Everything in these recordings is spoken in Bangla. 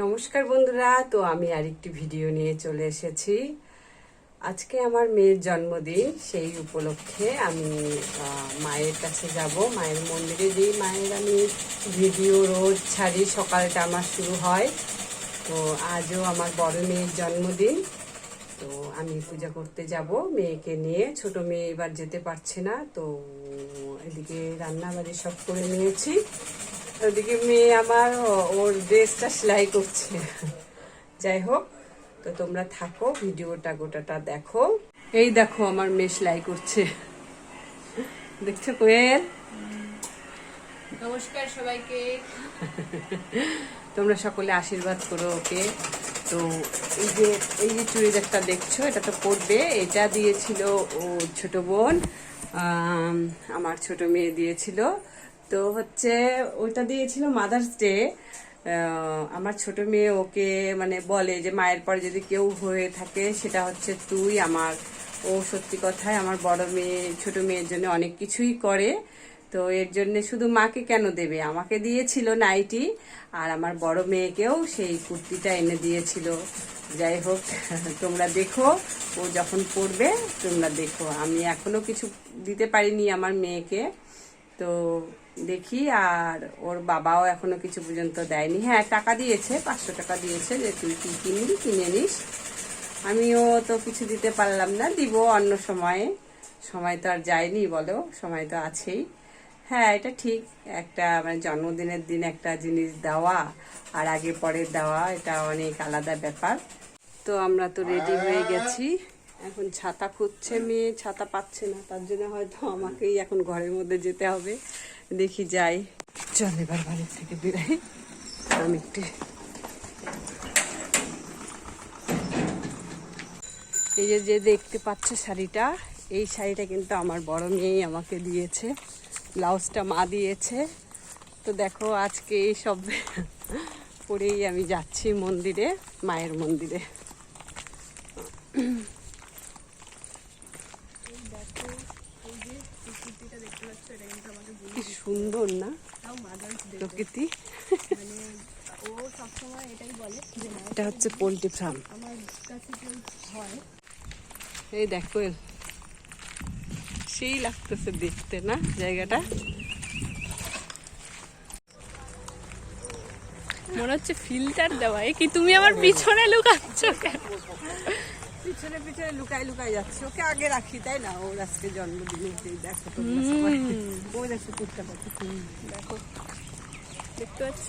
নমস্কার বন্ধুরা, তো আমি আরেকটি ভিডিও নিয়ে চলে এসেছি। আজকে আমার মেয়ের জন্মদিন, সেই উপলক্ষে আমি মায়ের কাছে যাব। মায়ের মন্দিরে যেই মায়ের আমি ভিডিও রোজ ছাড়ি, সকালটা আমার শুরু হয়। তো আজও আমার বড় মেয়ের জন্মদিন। তো আমি পূজা করতে যাব মেয়েকে নিয়ে। ছোট মেয়ে এবার যেতে পারছে না, তো এদিকে রান্নাবাড়ি সব করে নিয়েছি। ওদিকে মেয়ে আমার ওর ড্রেসটা সেলাই করছে। যাই হোক তো তোমরা থাকো ভিডিওটা গোটাটা দেখো। এই দেখো আমার মেয়ে সেলাই করছে। দেখছ কোয়েল? নমস্কার সবাইকে। তোমরা সকলে আশীর্বাদ করো ওকে। তো এই যে এই যে চুড়িদারটা দেখছ এটা তো পরবে। এটা দিয়েছিল ও ছোট বোন আমার ছোট মেয়ে দিয়েছিল। তো হচ্ছে ওইটা দিয়েছিল মাদার্স ডে আমার ছোট মেয়ে ওকে মানে বলে যে, মায়ের পরে যদি কেউ হয়ে থাকে, সেটা হচ্ছে তুই আমার। ও সত্যি কথায় আমার বড় মেয়ে, ছোট মেয়ের জন্য অনেক কিছুই করে। তো এর জন্য শুধু মাকে কেন দেবে? আমাকে দিয়েছিল নাইটি, আর আমার বড় মেয়েকেও সেই কুর্তিটা এনে দিয়েছিল। যাই হোক, তোমরা দেখো, ও যখন পড়বে তোমরা দেখো। আমি এখনও কিছু দিতে পারিনি আমার মেয়েকে। তো দেখি, আর ওর বাবাও এখনও কিছু পর্যন্ত দেয়নি। হ্যাঁ টাকা দিয়েছে, পাঁচশো টাকা দিয়েছে যে তুই কি কিনবি, কিনে নিস। আমিও তো কিছু দিতে পারলাম না, দিব অন্য সময়ে। সময় তো আর যায়নি বলো, সময় তো আছেই। হ্যাঁ এটা ঠিক, একটা মানে জন্মদিনের দিন একটা জিনিস দেওয়া আর আগে পরে দেওয়া, এটা অনেক আলাদা ব্যাপার। তো আমরা তো রেডি হয়ে গেছি। এখন ছাতা খুঁজছে মেয়ে, ছাতা পাচ্ছে না, তার জন্য হয়তো আমাকেই এখন ঘরের মধ্যে যেতে হবে। দেখি যাই। চল এবার বাড়ির থেকে বেরাই আমি একটু এই যে যে দেখতে পাচ্ছ শাড়িটা এই শাড়িটা কিন্তু আমার বড় মেয়েই আমাকে দিয়েছে। ব্লাউজটা মা দিয়েছে। তো দেখো আজকে এই সব পরেই আমি যাচ্ছি মন্দিরে মায়ের মন্দিরে কি সুন্দর না? প্রকৃতি। মানে ও সবসময় এটাই বলে এটা হচ্ছে পোলট্রি ফার্ম। হয় এই দেখো সেই লাগতেছে দেখতে না? জায়গাটা? মনে হচ্ছে ফিল্টার দেওয়া। কি তুমি আমার পিছনে লুকাচ্ছ কেন? পিছনে পিছনে লুকাই লুকাই যাচ্ছে। ওকে আগে রাখি তাই না? ওর আজকে জন্মদিনে দেখো তোমরা সবাই। ও দেখো কুর্তা পাচ্ছে দেখো দেখতে পাচ্ছ?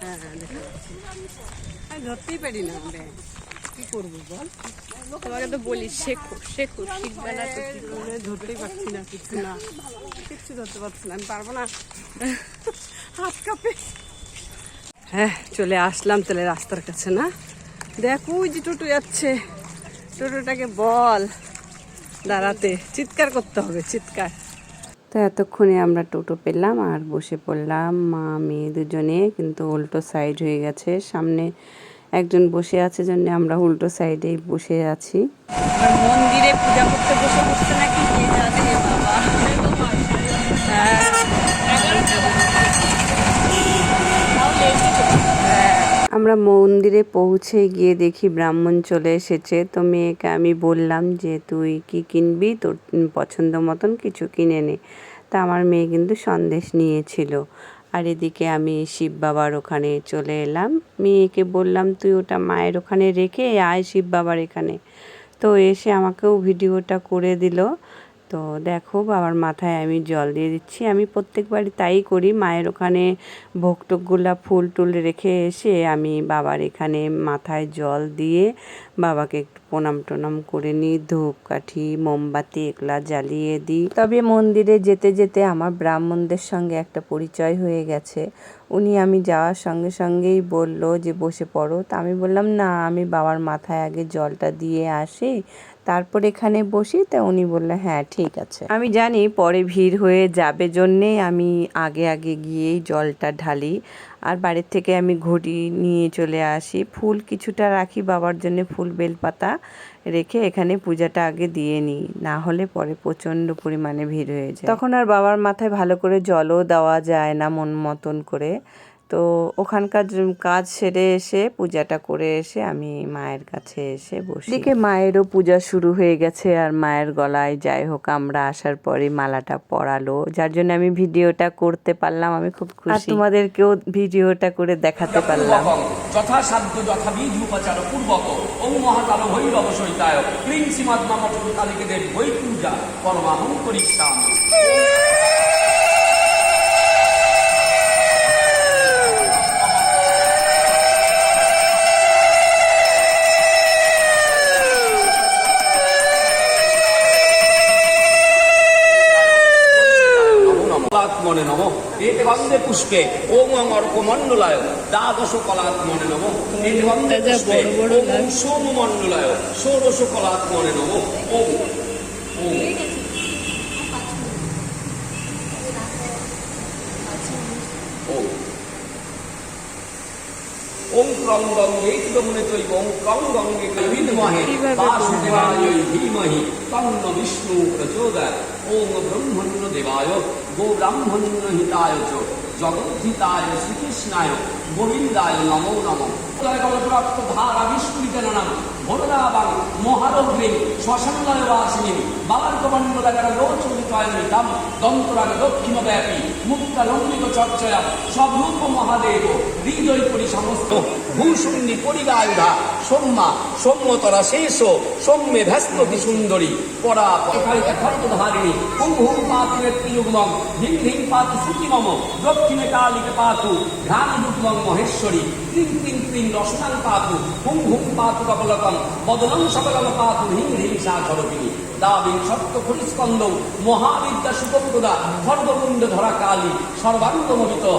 হ্যাঁ হ্যাঁ দেখা যাচ্ছে আমি ধরতেই পারি না আমরা। কি করব বল? তোমাকে তো বলি শেখো শেখো শিখবে না তো কি করবে? ধরতেই পারছি না কিছু না। কিচ্ছু ধরতে পারছি না আমি পারব না। হাত কাঁপে। হ্যাঁ চলে আসলাম তাহলে রাস্তার কাছে না? দেখ ওই যে টোটো যাচ্ছে। টোটোটাকে বল দাঁড়াতে। চিৎকার করতে হবে চিৎকার। তো এতক্ষণে আমরা টোটো পেলাম আর বসে পড়লাম, মা, মেয়ে দুজনে। কিন্তু উল্টো সাইড হয়ে গেছে। সামনে একজন বসে আছে জন্য আমরা উল্টো সাইডেই বসে আছি। মন্দিরে পূজা করতে বসে বসতে নাকি? বাবা। আমরা মন্দিরে পৌঁছে গিয়ে দেখি ব্রাহ্মণ চলে এসেছে। তো মেয়েকে আমি বললাম যে, তুই কি কিনবি? তোর পছন্দ মতন কিছু কিনে নে। তা আমার মেয়ে কিন্তু সন্দেশ নিয়েছিল। আর এদিকে আমি শিব বাবার ওখানে চলে এলাম। মেয়েকে বললাম, তুই ওটা মায়ের ওখানে রেখে আয় শিব বাবার এখানে। তো এসে আমাকেও ভিডিওটা করে দিল। তো দেখো বাবার মাথায় আমি জল দিয়ে দিচ্ছি। আমি প্রত্যেকবারই তাই করি। মায়ের ওখানে ভোগ টোকগুলা ফুল টুল রেখে এসে আমি বাবার এখানে মাথায় জল দিয়ে বাবাকে একটু প্রণাম টনাম করে নিই। ধূপকাঠি, মোমবাতি এগুলা জ্বালিয়ে দিই। তবে মন্দিরে যেতে যেতে আমার ব্রাহ্মণদের সঙ্গে একটা পরিচয় হয়ে গেছে। উনি আমি যাওয়ার সঙ্গে সঙ্গেই বলল যে, বসে পড়ো। তা আমি বললাম, না, আমি বাবার মাথায় আগে জলটা দিয়ে আসি তারপর এখানে বসি, তা উনি বললেন হ্যাঁ ঠিক আছে। আমি জানি পরে ভিড় হয়ে যাবে জন্যেই আমি আগে আগে গিয়েই জলটা ঢালি। আর বাড়ির থেকে আমি ঘড়ি নিয়ে চলে আসি। ফুল কিছুটা রাখি বাবার জন্য ফুল বেলপাতা রেখে এখানে পূজাটা আগে দিয়ে নিই। না হলে পরে প্রচণ্ড পরিমাণে ভিড় হয়ে যায়। তখন আর বাবার মাথায় ভালো করে জলও দেওয়া যায় না মন মতন করে। তো ওখানকার কাজ সেরে এসে পূজাটা করে এসে আমি মায়ের কাছে এসে বসি। দিকে মায়েরও পূজা শুরু হয়ে গেছে আর মায়ের গলায় যাই হোক আমরা আসার পরে মালাটা পরালো যার জন্য আমি ভিডিওটা করতে পারলাম আমি খুব খুশি। তোমাদেরকেও ভিডিওটা করে দেখাতে পারলাম। যথাসাধ্য যথাবিধ উপাচার পূর্বক ওম মহাকাল ভৈরব সহিতায় বৈ পূজা পরমাহং করিষ্যাম বন্দে পুষ্পে। ওম অর্ক মণ্ডলায় দ্বাদশ কলাত্মনে বন্দে যা পুষ্পে ওম সোম মণ্ডলায় ষোড়শ কলাত্মনে নম। ওম। ওম। ক্রং গঙ্গে চৈব ক্রং গঙ্গে বিদ্মহে। বাসুদেবায় ধীমহি। তন্ন বিষ্ণু প্রচোদয়। ওম ব্রহ্মণ্য দেবায়। গো ব্রাহ্মণ্য হিতায় চ। জগদ্ধিতায় শ্রীকৃষ্ণায় গোবিন্দায় নমো নমঃ। রক্ত ধারা বিস্ফুরিতনাম ভোরনাবাং মহারগ্রে শ্মশানলয় বাসিনী বালার্কমণ্ডলাকার লোচনিতায়নিতাম দন্তরাগ দক্ষিণ ব্যাপী চর্চয়া মহাদেব হৃদয় পরি সমস্ত ভূশূন্যি পরিগায়ুধা সোম্মা সৌম্যতরা শেষ, সৌম্যে ভ্যস্ততি সুন্দরী পরা পরিকালিত খণ্ডধারিণী হুম পাতু নেত্রীযুগ্মং হিং পাতু শ্রুতিমম দক্ষিণে কালিকে পাতু ঘ্রাণযুগ্মং মহেশ্বরী ক্রিং ক্রিং ক্রিং রসনাং পাতু, হুম হুম পাতু কপলকং বদলং সকলং পাতু হিং হিং সা দাবিং সত্য মহাবিদ্যা ধরা কালী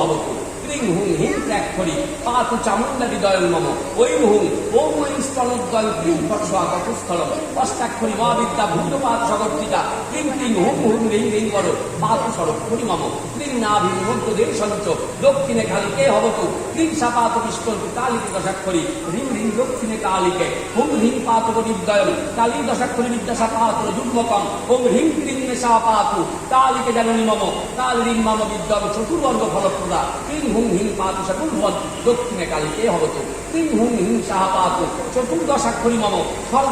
হবতু। ক্রিং হুং ত্যাগ করি, পাতু চামুণ্ডা হৃদয় মম ওই হুং ওম ওই স্তনোদ্দল ক্রিং কপুস্থলম, অষ্টাক্ষরি মা বিদ্যা ভূতপাত সগর্তিতা ক্রিং ক্রিং হুম হুম রিং রিং পাতু দক্ষিণে কালিকে হবতু ক্রিং সাপাত কালিকে দশাক্ষরি রিং রিং দক্ষিণে কালিকে হুম রিং পাত কালী দশাক্ষরি সাপাত যুগ্মকম ক্রিং সাপাতু কালিকে মম কাল রিং বিদ্যম চতুর্বর্গ ফলপ্রদা ক্রিং হুং পাতু দক্ষিণে কালিকে ক্রিং হুং সাহা পাতু চতুর্দশাক্ষরি মম ফল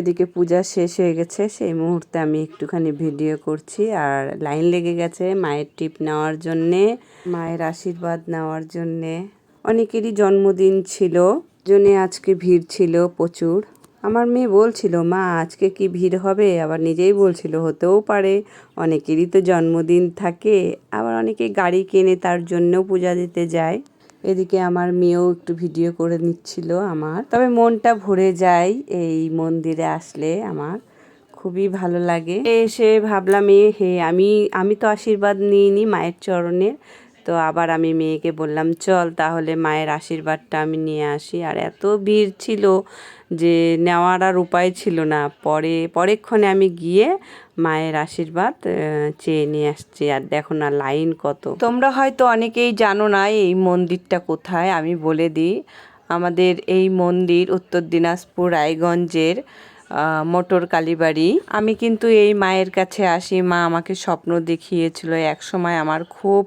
এদিকে পূজা শেষ হয়ে গেছে। সেই মুহূর্তে আমি একটুখানি ভিডিও করছি আর লাইন লেগে গেছে মায়ের টিপ নেওয়ার জন্যে, মায়ের আশীর্বাদ নেওয়ার জন্যে। অনেকেরই জন্মদিন ছিল, জন্যে আজকে ভিড় ছিল প্রচুর। আমার মেয়ে বলছিল, মা, আজকে কি ভিড় হবে? আবার নিজেই বলছিল, হতেও পারে। অনেকেরই তো জন্মদিন থাকে, আবার অনেকে গাড়ি কেনে তার জন্যও পূজা দিতে যায়। এদিকে আমার মেয়েও একটু ভিডিও করে নিচ্ছিল আমার। তবে মনটা ভরে যায় এই মন্দিরে আসলে আমার। খুবই ভালো লাগে। এসে ভাবলাম, এ হে, আমি আমি তো আশীর্বাদ নিইনি মায়ের চরণের তো আবার আমি মেয়েকে বললাম, চল তাহলে মায়ের আশীর্বাদটা আমি নিয়ে আসি। আর এত ভিড় ছিল যে নেওয়ার আর উপায় ছিল না। পরে, পরেক্ষণে আমি গিয়ে মায়ের আশীর্বাদ চেয়ে নিয়ে আসছি। আর দেখো না লাইন কত। তোমরা হয়তো অনেকেই জানো না এই মন্দিরটা কোথায়, আমি বলে দিই। আমাদের এই মন্দির উত্তর দিনাজপুর, রায়গঞ্জের মোটর কালীবাড়ি। আমি কিন্তু এই মায়ের কাছে আসি। মা আমাকে স্বপ্ন দেখিয়েছিল। এক সময় আমার খুব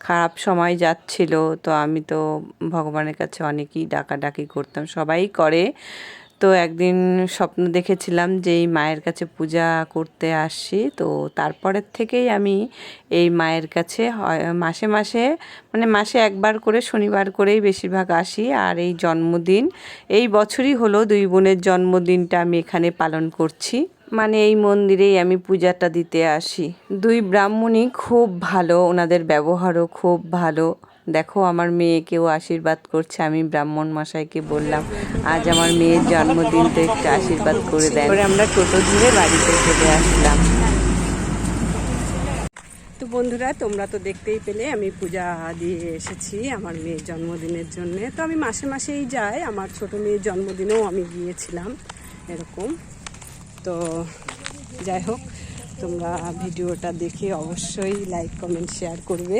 খারাপ সময় যাচ্ছিল। তো আমি তো ভগবানের কাছে অনেকেই ডাকাডাকি করতাম। সবাই করে। তো একদিন স্বপ্ন দেখেছিলাম যে এই মায়ের কাছে পূজা করতে আসছি। তো তারপরের থেকেই আমি এই মায়ের কাছে মাসে মাসে মানে মাসে একবার করে শনিবার করেই বেশিরভাগ আসি। আর এই জন্মদিন, এই বছরই হলো দুই বোনের জন্মদিনটা আমি এখানে পালন করছি। মানে এই মন্দিরেই আমি পূজাটা দিতে আসি। দুই ব্রাহ্মণই খুব ভালো, ওনাদের ব্যবহারও খুব ভালো। দেখো আমার মেয়েকেও আশীর্বাদ করছে আমি ব্রাহ্মণ মশাইকে বললাম আজ আমার মেয়ের জন্মদিন তো একটু আশীর্বাদ করে দেন। আমরা টোটো ধরে বাড়িতে চলে আসলাম। তো বন্ধুরা তোমরা তো দেখতেই পেলে আমি পূজা দিয়ে এসেছি আমার মেয়ের জন্মদিনের জন্য। তো আমি মাসে মাসেই যাই আমার ছোট মেয়ের জন্মদিনেও আমি গিয়েছিলাম এরকম। তো যাই হোক তোমরা ভিডিওটা দেখে অবশ্যই লাইক কমেন্ট শেয়ার করবে।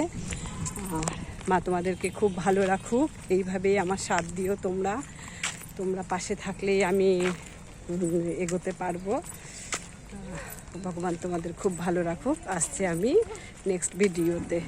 আর মা তোমাদেরকে খুব ভালো রাখুক। এইভাবেই আমার সাথ দিও তোমরা। তোমরা পাশে থাকলেই আমি এগোতে পারব। ভগবান তোমাদের খুব ভালো রাখুক। আসছে আমি নেক্সট ভিডিওতে